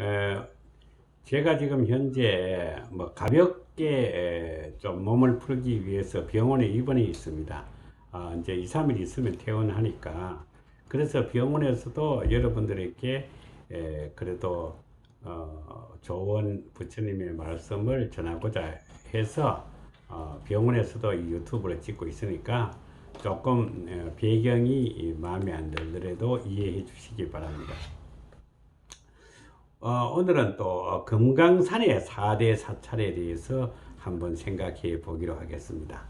에, 제가 지금 현재 뭐 가볍게 에, 좀 몸을 풀기 위해서 병원에 입원해 있습니다. 아, 이제 2, 3일 있으면 퇴원하니까. 그래서 병원에서도 여러분들에게 에, 그래도 어, 좋은 부처님의 말씀을 전하고자 해서 어, 병원에서도 이 유튜브를 찍고 있으니까 조금 에, 배경이 마음에 안 들더라도 이해해 주시기 바랍니다. 어, 오늘은 또 금강산의 4대 사찰에 대해서 한번 생각해 보기로 하겠습니다.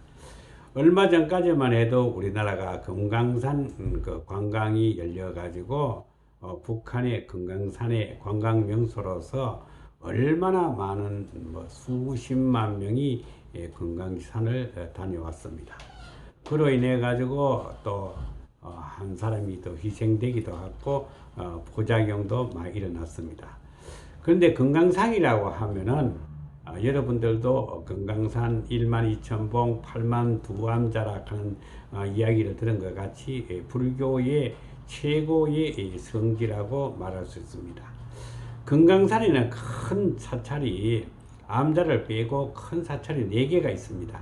얼마 전까지만 해도 우리나라가 금강산 음, 그 관광이 열려가지고 어, 북한의 금강산의 관광 명소로서 얼마나 많은 뭐 수십만 명이 예, 금강산을 어, 다녀왔습니다. 그로 인해 가지고 또 어, 한 사람이 또 희생되기도 하고 어, 부작용도 많이 일어났습니다. 그런데 금강산이라고 하면은 아, 여러분들도 금강산 1만 2천 봉, 8만 두암자락 하는 아, 이야기를 들은 것 같이 예, 불교의 최고의 이 성지라고 말할 수 있습니다. 금강산에는 큰 사찰이 암자를 빼고 큰 사찰이 4개가 있습니다.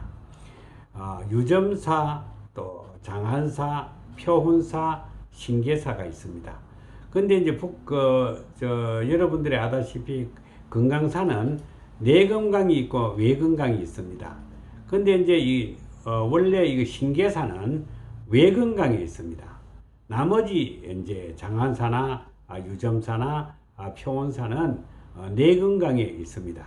아, 유점사, 또 장한사, 표훈사, 신계사가 있습니다. 근데 이제 북, 그, 저, 여러분들이 아다시피 금강산은 내금강이 있고 외금강이 있습니다. 근데 이제 이, 어, 원래 이거 신계사는 외금강에 있습니다. 나머지 이제 장안사나 아, 유점사나 아, 표원사는 어, 내금강에 있습니다.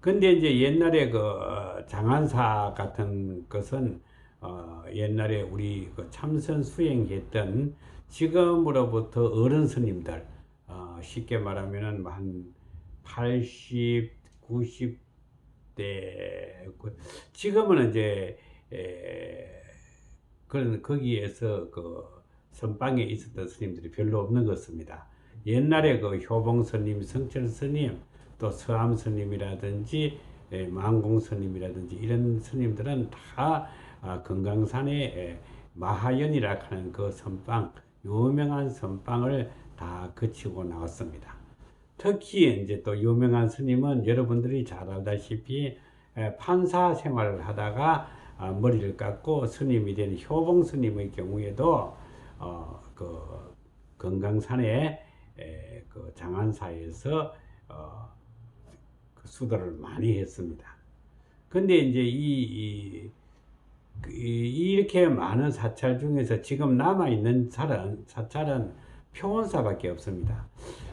근데 이제 옛날에 그 어, 장안사 같은 것은 어, 옛날에 우리 그 참선 수행했던 지금으로부터 어른 스님들 어, 쉽게 말하면은 뭐한 80, 90대 지금은 이제 에, 그런 거기에서 그 선방에 있었던 스님들이 별로 없는 것 같습니다. 옛날에 그 효봉 스님, 성철 스님, 또 서암 스님이라든지 에, 망공 스님이라든지 이런 스님들은 다 아, 금강산에 에, 마하연이라 하는 그 선방, 유명한 선방을 다 거치고 나왔습니다. 특히 이제 또 유명한 스님은 여러분들이 잘 알다시피 에, 판사 생활을 하다가 아, 머리를 깎고 스님이 된 효봉 스님의 경우에도 어, 그 금강산에 에, 그 장안사에서 어, 그 수도를 많이 했습니다. 근데 이제 이, 이, 그, 이- 이렇게 많은 사찰 중에서 지금 남아있는 사찰은, 사찰은 표원사밖에 없습니다.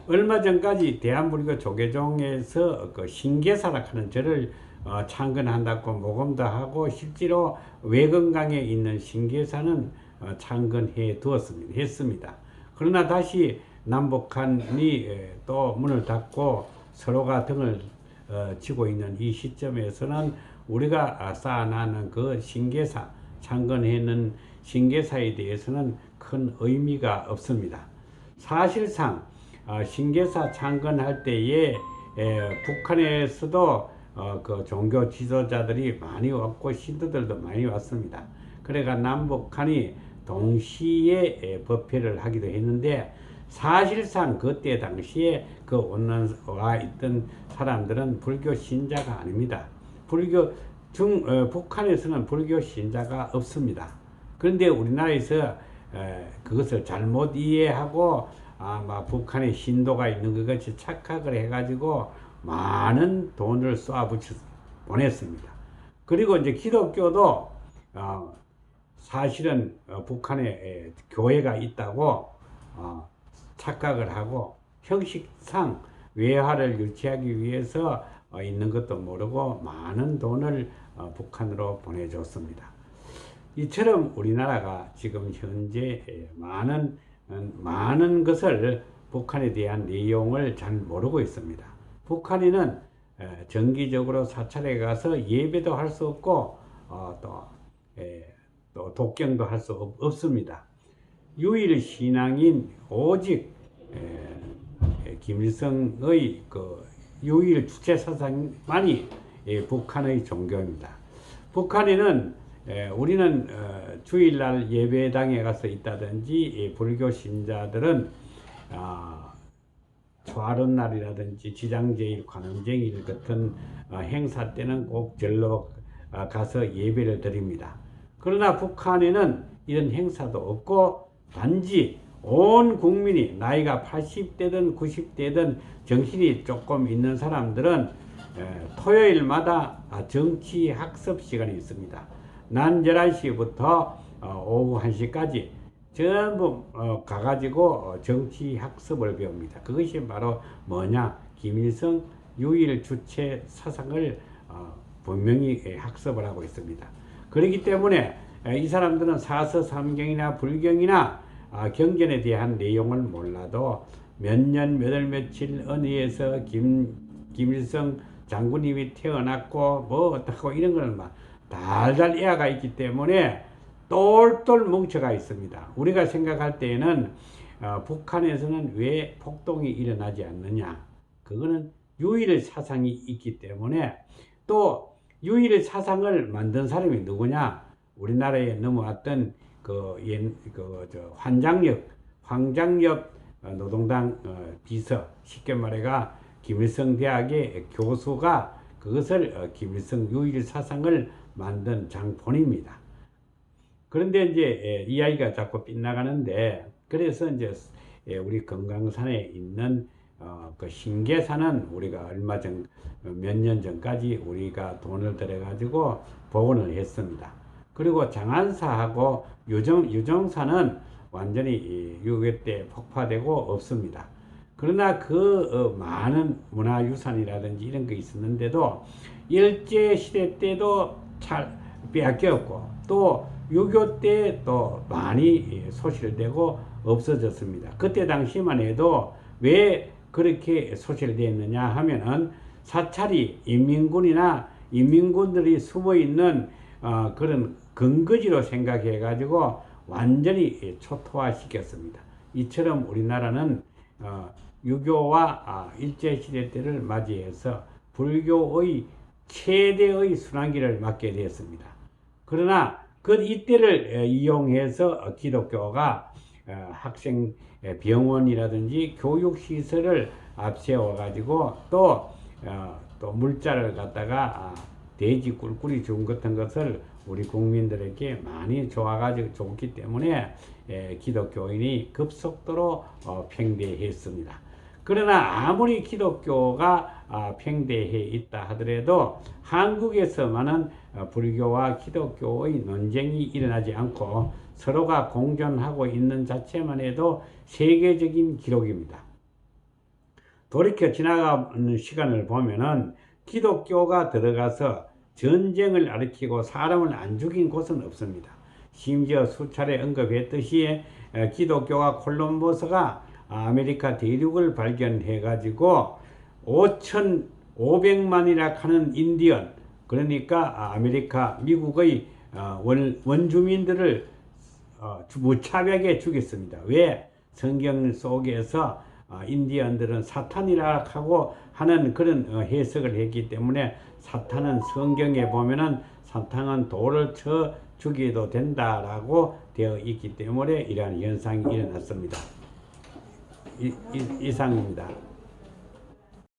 얼마 전까지 대한불교 조계종에서 그 신계사라 하는 절을 어, 창건한다고 모금도 하고 실제로 외건강에 있는 신계사는 어, 창건해 두었습니다. 했습니다. 그러나 다시 남북한이 에, 또 문을 닫고 서로가 등을 어, 쥐고 있는 이 시점에서는 우리가 아, 쌓아나는 그 신계사 창건해는 신계사에 대해서는 큰 의미가 없습니다. 사실상 어, 신계사 창건할 때에 에, 북한에서도 어, 그 종교 지도자들이 많이 왔고 신도들도 많이 왔습니다. 그래가 남북한이 동시에 에, 법회를 하기도 했는데 사실상 그때 당시에 그 온난 와 있던 사람들은 불교 신자가 아닙니다. 불교 중 어, 북한에서는 불교 신자가 없습니다. 그런데 우리나라에서 에, 그것을 잘못 이해하고 아마 북한에 신도가 있는 것 같이 착각을 해가지고 많은 돈을 쏘아붙여 보냈습니다. 그리고 이제 기독교도 어, 사실은 어, 북한에 에, 교회가 있다고 어, 착각을 하고 형식상 외화를 유치하기 위해서 어, 있는 것도 모르고 많은 돈을 어, 북한으로 보내줬습니다. 이처럼 우리나라가 지금 현재 에, 많은 음, 많은 것을 북한에 대한 내용을 잘 모르고 있습니다. 북한인은 에, 정기적으로 사찰에 가서 예배도 할 수 없고 어, 또, 에, 또 독경도 할 수 없습니다. 유일 신앙인 오직 김일성의 그 유일 주체 사상만이 예, 북한의 종교입니다. 북한에는 에, 우리는 어, 주일날 예배당에 가서 있다든지 이 불교 신자들은 아, 소아른 날이라든지 지장제일, 관음쟁일 같은 어, 행사 때는 꼭 절로 어, 가서 예배를 드립니다. 그러나 북한에는 이런 행사도 없고 단지 온 국민이 나이가 80대든 90대든 정신이 조금 있는 사람들은 에, 토요일마다 아, 정치 학습 시간이 있습니다. 난 11시부터 어, 오후 1시까지 전부 어, 가가지고 어, 정치 학습을 배웁니다. 그것이 바로 뭐냐? 김일성 유일 주체 사상을 어, 분명히 예, 학습을 하고 있습니다. 그렇기 때문에 에, 이 사람들은 사서 삼경이나 불경이나 아, 경전에 대한 내용을 몰라도 몇 년, 몇 월, 며칠 어디에서 김, 김일성 장군님이 태어났고 뭐 어떻고 이런 거는 막 달달 이해가 있기 때문에 똘똘 뭉쳐가 있습니다. 우리가 생각할 때에는 어, 북한에서는 왜 폭동이 일어나지 않느냐? 그거는 유일 사상이 있기 때문에 또 유일 사상을 만든 사람이 누구냐? 우리나라에 넘어왔던 그, 옛, 그, 저, 환장엽, 황장엽 어, 노동당 어, 비서, 쉽게 말해가 김일성 대학의 교수가 그것을 어, 김일성 유일 사상을 만든 장본입니다. 그런데 이제 예, 이야기가 자꾸 빗나가는데 그래서 이제 예, 우리 금강산에 있는 어, 그 신계산은 우리가 얼마 전 몇 년 전까지 우리가 돈을 들여 가지고 복원을 했습니다. 그리고 장안사하고 유정 유정사는 완전히 이 유교 때 폭파되고 없습니다. 그러나 그 어, 많은 문화유산이라든지 이런 게 있었는데도 일제 시대 때도 잘 빼앗겼고 또 유교 때 또 많이 소실되고 없어졌습니다. 그때 당시만 해도 왜 그렇게 소실되었느냐 하면은 사찰이 인민군이나 인민군들이 숨어 있는 어, 그런 근거지로 생각해 가지고 완전히 초토화 시켰습니다. 이처럼 우리나라는 어, 유교와 아, 일제시대 때를 맞이해서 불교의 최대의 순환기를 맞게 되었습니다. 그러나 그 이때를 에, 이용해서 기독교가 어, 학생 에, 병원이라든지 교육시설을 앞세워 가지고 또, 어, 또 물자를 갖다가 아, 돼지 꿀꿀이 준 같은 것을 우리 국민들에게 많이 좋아가지고 좋기 때문에 에, 기독교인이 급속도로 어, 팽배했습니다. 그러나 아무리 기독교가 아, 팽배해 있다 하더라도 한국에서만은 어, 불교와 기독교의 논쟁이 일어나지 않고 서로가 공존하고 있는 자체만 해도 세계적인 기록입니다. 돌이켜 지나가는 시간을 보면은 기독교가 들어가서 전쟁을 일으키고 사람을 안 죽인 곳은 없습니다. 심지어 수차례 언급했듯이 에, 기독교가 콜럼버스가 아메리카 대륙을 발견해 가지고 5,500만이라 하는 인디언 그러니까 아메리카 미국의 어, 원, 원주민들을 어, 무차별하게 죽였습니다. 왜? 성경 속에서 어, 인디언들은 사탄이라 하고 하는 그런 어, 해석을 했기 때문에 사탄은 성경에 보면은 사탄은 돌을 쳐 죽여도 된다라고 되어 있기 때문에 이러한 현상이 일어났습니다. 이, 이, 이상입니다.